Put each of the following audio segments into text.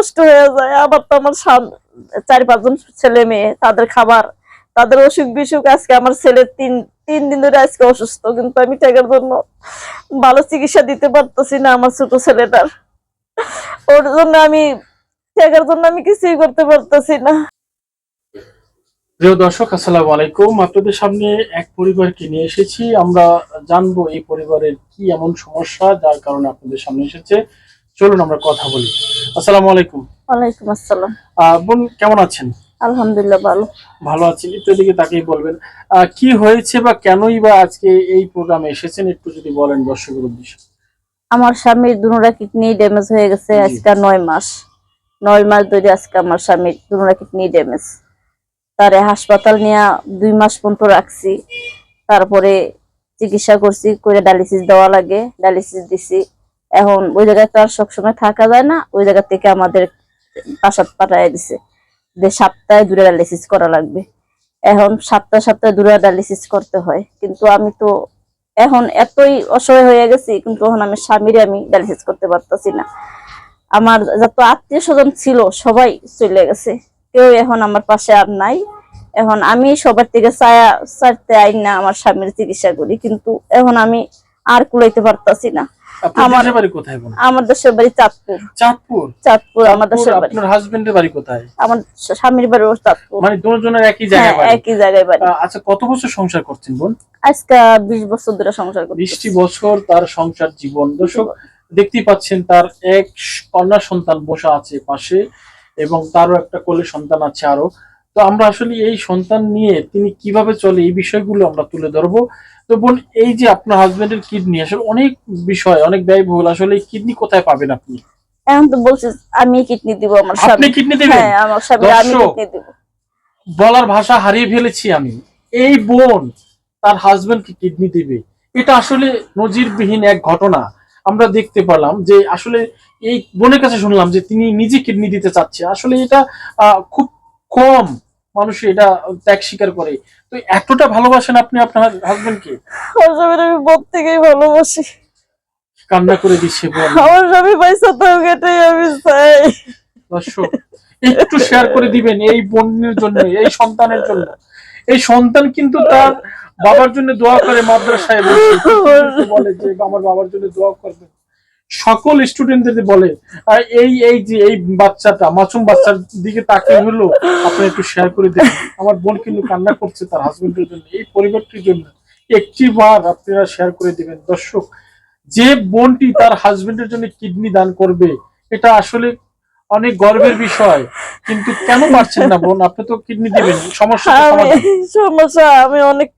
নষ্ট হয়ে যায়। আবার তো আমার চার পাঁচজন ছেলে মেয়ে, তাদের খাবার, তাদের অসুখ বিসুখ আজকে আমার ছেলে তিন তিন দিন ধরে আজকে অসুস্থ, কিন্তু আমি টাকার জন্য ভালো চিকিৎসা দিতে পারতেছি না আমার ছোট ছেলেটার। ওর জন্য আমি টাকার জন্য আমি কিছুই করতে পারতেছি না। প্রিয় দর্শক, আসসালামু আলাইকুম। আপনাদের সামনে এক পরিবারকে নিয়ে এসেছি। আমরা জানব এই পরিবারের কি এমন সমস্যা যার কারণে আপনাদের সামনে এসেছে। চলুন আমরা কথা বলি। আসসালামু আলাইকুম। ওয়ালাইকুম আসসালাম। বোন কেমন আছেন? আলহামদুলিল্লাহ ভালো। ভালো আছেন একটু এদিকে তাকেই বলবেন। কি হয়েছে বা কেনই বা আজকে এই প্রোগ্রামে এসেছেন একটু যদি বলেন দর্শকের উদ্দেশ্যে। আমার স্বামীর দুনোটা কিডনি ড্যামেজ হয়ে গেছে। আজকে নয় মাস। নয় মাস ধরে আজকে আমার স্বামীর দুনোটা কিডনি ড্যামেজ। তারে হাসপাতাল নিয়ে দুই মাস পর্যন্ত রাখছি। তারপরে চিকিৎসা করছি করে ডায়ালিসিস দেওয়া লাগে ডায়ালিসিস দিছি। এখন ওই জায়গায় তো আর সবসময় থাকা যায় না, ওই জায়গা থেকে আমাদের বাসা পাঠায় দিছে। যে সপ্তাহে দূরে ডায়ালিসিস করা লাগবে। এখন সপ্তাহে সপ্তাহে দূরে ডায়ালিসিস করতে হয়। কিন্তু আমি তো এখন এতই অসহায় হয়ে গেছি, কিন্তু এখন আমি স্বামীর আমি ডায়ালিসিস করতে পারতেছি না। আমার যত আত্মীয় স্বজন ছিল, সবাই চলে গেছে। কেউ এখন আমার পাশে আর নাই। এখন আমি সবার থেকে ছায়া ছাড়তে আই না আমার স্বামীর চিকিৎসা করি। কিন্তু এখন আমি আর কুলাইতে পারতাছি না। আমার- বাড়ি কোথায় আমার দেশের বাড়ি চাঁদপুর। চাঁদপুর? চাঁদপুর আমার দেশের বাড়ি। আপনার হাজবেন্ডের বাড়ি কোথায়? আমার স্বামীর বাড়ি চাঁদপুর। মানে দুজনের একই হ্যাঁ জায়গায় বাড়ি। একই জায়গায় বাড়ি। আচ্ছা কত বছর সংসার করছেন বোন? আজকে বছর ধরে সংসার করছি বছর তার সংসার জীবন। দর্শক দেখতেই পাচ্ছেন তার এক কন্যা সন্তান বসা আছে পাশে এবং তারও একটা কোলে সন্তান আছে আরও তো আমরা আসলে এই সন্তান নিয়ে তিনি কীভাবে চলে এই বিষয়গুলো আমরা তুলে ধরবো। তো বোন এই যে আপনার হাজবেন্ডের কিডনি আসলে অনেক বিষয় অনেক ব্যয়বহুল। আসলে কিডনি কোথায় পাবেন আপনি? এখন তো বলছে আমি কিডনি দিব আমার আপনি কিডনি দেবেন? হ্যাঁ আমার স্বামী আমি কিডনি দিব। বলার ভাষা হারিয়ে ফেলেছি আমি। এই বোন তার হাজবেন্ড হাজবেন্ডকে কিডনি দিবে। এটা আসলে নজিরবিহীন এক ঘটনা। আমরা দেখতে পেলাম যে আসলে এই বোনের কাছে শুনলাম যে তিনি নিজে কিডনি দিতে চাচ্ছে। আসলে এটা আহ, খুব কম মানুষ এটা ত্যাগ স্বীকার করে। তো এতটা ভালোবাসেন আপনি আপনার হাজবেন্ডকে আমার আমি বোধ থেকেই ভালোবাসি। কান্না করে দিচ্ছে আমার স্বামী পয়সা তো এটাই আমি চাই। দর্শক একটু শেয়ার করে দিবেন এই বোনের জন্য এই সন্তানের জন্য। এই সন্তান কিন্তু তার বাবার জন্য দোয়া করে মাদ্রাসায়। বলে যে আমার বাবার জন্য দোয়া করবে সকল স্টুডেন্টদের বলে এই এই যে এই বাচ্চাটা মাসুম বাচ্চার দিকে তাকিয়ে হলো আপনি একটু শেয়ার করে দেন। আমার বোন কিন্তু কান্না করছে তার হাজবেন্ডের জন্য এই পরিবারটির জন্য। একটি বার আপনারা শেয়ার করে দিবেন। দর্শক যে বোনটি তার হাজবেন্ডের জন্য কিডনি দান করবে এটা আসলে অনেক গর্বের বিষয়। কিন্তু কেন পারছেন না বোন? আপনি তো কিডনি দিবেন সমস্যা সমস্যা আমি অনেক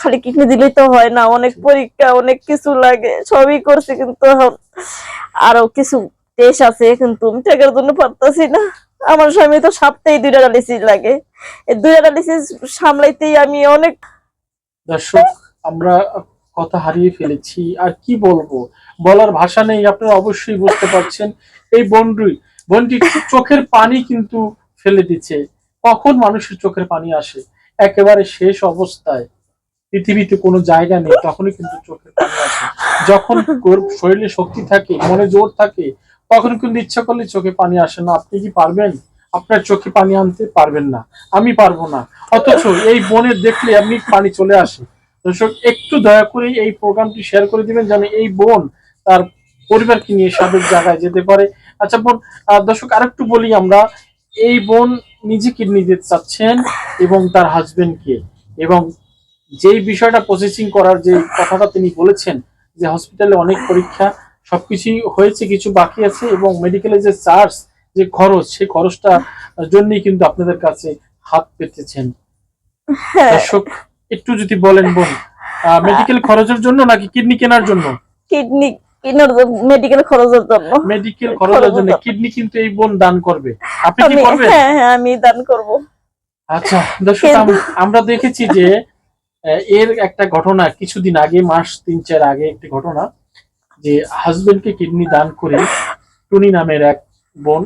খালি কিডনি দিলেই তো হয় না, অনেক পরীক্ষা, অনেক কিছু লাগে, সবই করছি কিন্তু আরও কিছু টেস্ট আছে কিন্তু টাকার জন্য পারতাছি না। আমার স্বামী তো সপ্তাহে দুইটা ডায়ালিসিস লাগে। এই দুইটা ডায়ালিসিস সামলাইতেই আমি অনেক দর্শক, আমরা কথা হারিয়ে ফেলেছি। আর কি বলব? বলার ভাষা নেই, আপনারা অবশ্যই বুঝতে পারছেন। এই বন্ডি বন্ডি চোখের পানি কিন্তু ফেলে দিচ্ছে। কখন মানুষের চোখের পানি আসে? একেবারে শেষ অবস্থায়। পৃথিবীতে কোনো জায়গা নেই, তখনই কিন্তু চোখের পানি আসে। যখন শরীরে শক্তি থাকে, মনে জোর থাকে, তখন কিন্তু ইচ্ছা করলে চোখে পানি আসে না। আপনি কি পারবেন? আপনার চোখে পানি আনতে পারবেন না। আমি পারব না। অথচ এই বনের দেখলে এমনি পানি চলে আসে। দর্শক, একটু দয়া করে এই প্রোগ্রামটি শেয়ার করে দিবেন যেন এই বোন তার পরিবারকে নিয়ে স্বাভাবিক জায়গায় যেতে পারে। আচ্ছা বোন দর্শক, আরেকটু বলি আমরা। এই বোন নিজে কিডনি দিতে চাচ্ছেন এবং তার হাজবেন্ডকে এবং যেই বিষয়টা প্রসেসিং করার যে কথাটা তিনি বলেছেন যে হসপিটালে অনেক পরীক্ষা সবকিছুই হয়েছে কিছু বাকি আছে এবং মেডিকেলের যে চার্জ যে খরচ সেই খরচটা জন্যই কিন্তু আপনাদের কাছে হাত পেতেছেন। হ্যাঁ। দর্শক একটু যদি বলেন বোন মেডিকেল খরচের জন্য নাকি কিডনি কেনার জন্য? কিডনি মেডিকেল খরচের জন্য। মেডিকেল খরচের জন্য কিডনি কিন্তু এই বোন দান করবে। আপনি কি করবেন? হ্যাঁ হ্যাঁ আমি দান করব। আচ্ছা দর্শক আমরা দেখেছি যে এর একটা ঘটনা কিছুদিন আগে মাস তিন চার আগে একটি ঘটনা যে হাজবেন্ডকে কিডনি দান করে টুনি নামের এক বোন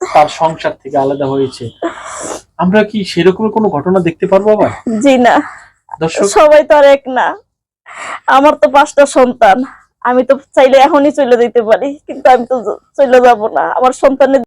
তার সংসার থেকে আলাদা হয়েছে। আমরা কি সেরকম কোনো ঘটনা দেখতে পারব আবার? জি না। দর্শক সবাই তো আর এক না। আমার তো পাঁচটা সন্তান। আমি তো চাইলে এখনই চলে যেতে পারি কিন্তু আমি তো চলে যাব না। আমার সন্তানের